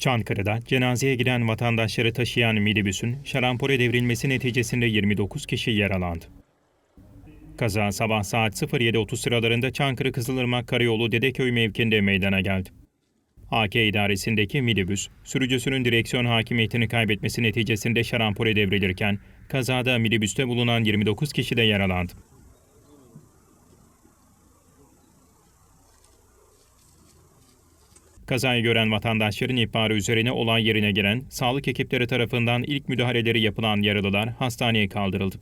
Çankırı'da cenazeye giden vatandaşları taşıyan minibüsün şarampole devrilmesi neticesinde 29 kişi yaralandı. Kaza sabah saat 07.30 sıralarında Çankırı Kızılırmak Karayolu Dedeköy mevkinde meydana geldi. AK idaresindeki minibüs, sürücüsünün direksiyon hakimiyetini kaybetmesi neticesinde şarampole devrilirken, kazada minibüste bulunan 29 kişi de yaralandı. Kazayı gören vatandaşların ihbarı üzerine olay yerine giren sağlık ekipleri tarafından ilk müdahaleleri yapılan yaralılar hastaneye kaldırıldı.